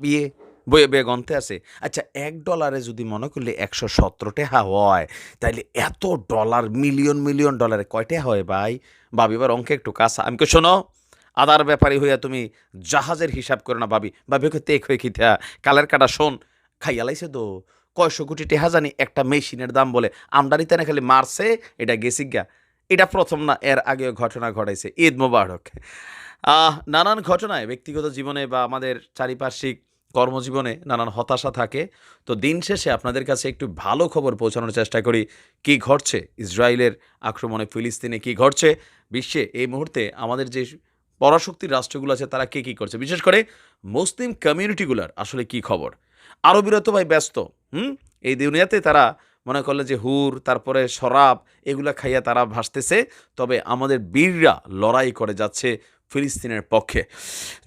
বিয়ে বইয়ে বইয়ে গন্তে আছে। আচ্ছা এক ডলারে যদি মনে করলে একশো সতেরো টাকা হয় তাইলে এত ডলার মিলিয়ন মিলিয়ন ডলারে কয়টা হয় ভাই? ভাবি এবার অঙ্কে একটু কাঁচা। আমি শোনো আদার ব্যাপারী হইয়া তুমি জাহাজের হিসাব করো না ভাবি। ভাবি ওকে তেক হয়ে খিতা কালের কাটা শোন খাইয়া লাইছে তো। কয়শো কোটি টেহা জানি একটা মেশিনের দাম বলে। আমদানিতে না খালি মারছে এটা গেছি গা এটা প্রথম না এর আগেও ঘটনা ঘটাইছে। ঈদ মোবারক। আহ, নানান ঘটনায় ব্যক্তিগত জীবনে বা আমাদের চারিপার্শ্বিক কর্মজীবনে নানান হতাশা থাকে। তো দিন শেষে আপনাদের কাছে একটু ভালো খবর পৌঁছানোর চেষ্টা করি, কি ঘটছে? ইসরায়েলের আক্রমণে ফিলিস্তিনে কি ঘটছে? বিশ্বে এই মুহূর্তে আমাদের যে পরাশক্তির রাষ্ট্রগুলো আছে, তারা কে কী করছে? বিশেষ করে মুসলিম কমিউনিটিগুলোর আসলে কি খবর? আরবিরা তো ভাই ব্যস্ত, হুম? এই দুনিয়াতে তারা মনে করলে যে হুর, তারপরে শরাব, এগুলা খাইয়া তারা ভাসতেছে। তবে আমাদের বীররা লড়াই করে যাচ্ছে ফিলিস্তিনের পক্ষে।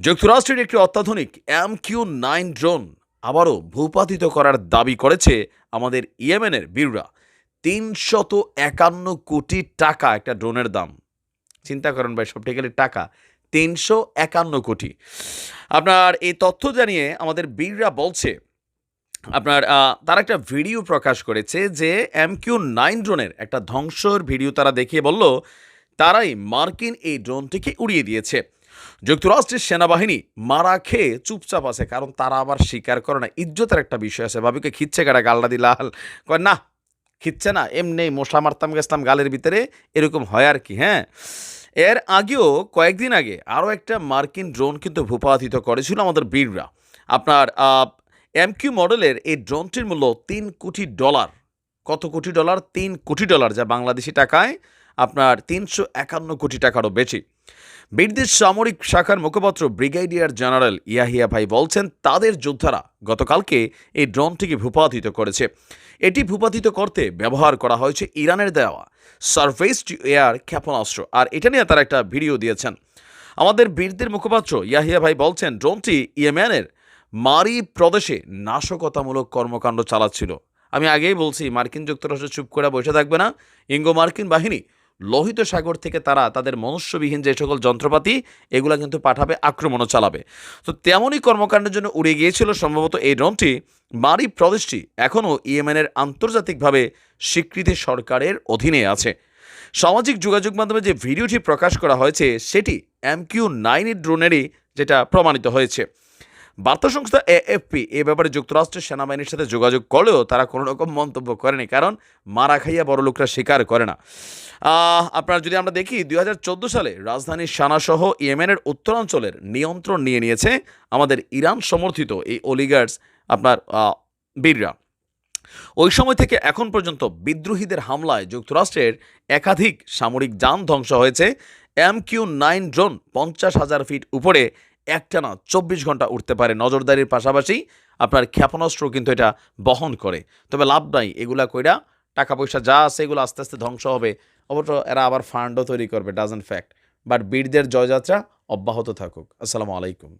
যুক্তরাষ্ট্রের একটি অত্যাধুনিক এম কিউ নাইন ড্রোন আবারও ভূপাতিত করার দাবি করেছে আমাদের ইয়েমেনের বীররা। তিনশত একান্ন কোটি টাকা একটা ড্রোনের দাম। চিন্তা করেন ভাই সবটিক্যালি টাকা। তিনশো একান্ন কোটি। আপনার এই তথ্য জানিয়ে আমাদের বীররা বলছে, আপনার তারা একটা ভিডিও প্রকাশ করেছে যে এম কিউ নাইন ড্রোনের একটা ধ্বংসর ভিডিও তারা দেখিয়ে বলল তারাই মার্কিন এই ড্রোনটিকে উড়িয়ে দিয়েছে। যুক্তরাষ্ট্রের সেনাবাহিনী মারা খেয়ে চুপচাপ আছে, কারণ তারা আবার স্বীকার করে না। ইজ্জতের একটা বিষয় আছে। ভাবিকে খিচ্ছে কাটা গালটা দিলাল কয়, না, খিচ্ছে না, এমনি মশা মারতাম, গেছতাম গালের ভিতরে, এরকম হয় আর কি হ্যাঁ? এর আগেও কয়েকদিন আগে আরও একটা মার্কিন ড্রোন কিন্তু ভূপাতিত করেছিল আমাদের বীররা। আপনার এমকিউ মডেলের এই ড্রোনটির মূল্য তিন কোটি ডলার। কত কোটি ডলার? তিন কোটি ডলার, যা বাংলাদেশি টাকায় আপনার তিনশো একান্ন কোটি টাকারও বেশি। বীরদের সামরিক শাখার মুখপাত্র ব্রিগেডিয়ার জেনারেল ইয়াহিয়া ভাই বলছেন, তাদের যোদ্ধারা গতকালকে এই ড্রোনটিকে ভূপাতিত করেছে। এটি ভূপাতিত করতে ব্যবহার করা হয়েছে ইরানের দেওয়া সারফেস টু এয়ার ক্ষেপণাস্ত্র, আর এটা নিয়ে তারা একটা ভিডিও দিয়েছেন। আমাদের বীরদের মুখপাত্র ইয়াহিয়া ভাই বলছেন, ড্রোনটি ইয়েমেনের মারি প্রদেশে নাশকতামূলক কর্মকাণ্ড চালাচ্ছিল। আমি আগেই বলছি, মার্কিন যুক্তরাষ্ট্র চুপ করে বসে থাকবে না। ইঙ্গো মার্কিন বাহিনী লোহিত সাগর থেকে তারা তাদের মনুষ্যবিহীন যে সকল যন্ত্রপাতি, এগুলো কিন্তু পাঠাবে, আক্রমণও চালাবে। তো তেমনই কর্মকাণ্ডের জন্য উড়ে গিয়েছিল সম্ভবত এই ড্রোনটি। মারি প্রদেশটি এখনও ইয়েমেনের আন্তর্জাতিকভাবে স্বীকৃতি সরকারের অধীনে আছে। সামাজিক যোগাযোগ মাধ্যমে যে ভিডিওটি প্রকাশ করা হয়েছে, সেটি এমকিউ নাইনের ড্রোনেরই যেটা প্রমাণিত হয়েছে। বার্তা সংস্থা এএফপি এ ব্যাপারে যুক্তরাষ্ট্রের সেনাবাহিনীর সাথে যোগাযোগ করলেও তারা কোনো রকম মন্তব্য করেনি, কারণ মারা খাইয়া বড় লোকরা স্বীকার করে না। আপনার যদি আমরা দেখি, দুই সালে রাজধানী সানাসহ ইয়েমেনের উত্তরাঞ্চলের নিয়ন্ত্রণ নিয়ে নিয়েছে আমাদের ইরান সমর্থিত এই অলিগার্স আপনার বীররা। ওই সময় থেকে এখন পর্যন্ত বিদ্রোহীদের হামলায় যুক্তরাষ্ট্রের একাধিক সামরিক যান ধ্বংস হয়েছে। এম কিউ নাইন ড্রোন পঞ্চাশ হাজার ফিট উপরে একটানা চব্বিশ ঘণ্টা উঠতে পারে নজরদারির পাশাপাশি আপনার ক্ষেপণাস্ত্র কিন্তু এটা বহন করে। তবে লাভ নাই, এগুলা কইরা টাকা পয়সা যা আছে এগুলো আস্তে আস্তে ধ্বংস হবে। অবশ্য এরা আবার ফান্ডও তৈরি করবে ডাজেন্ট ফ্যাক্ট বাট বীরদের জয়যাত্রা অব্যাহত থাকুক। আসসালামু আলাইকুম।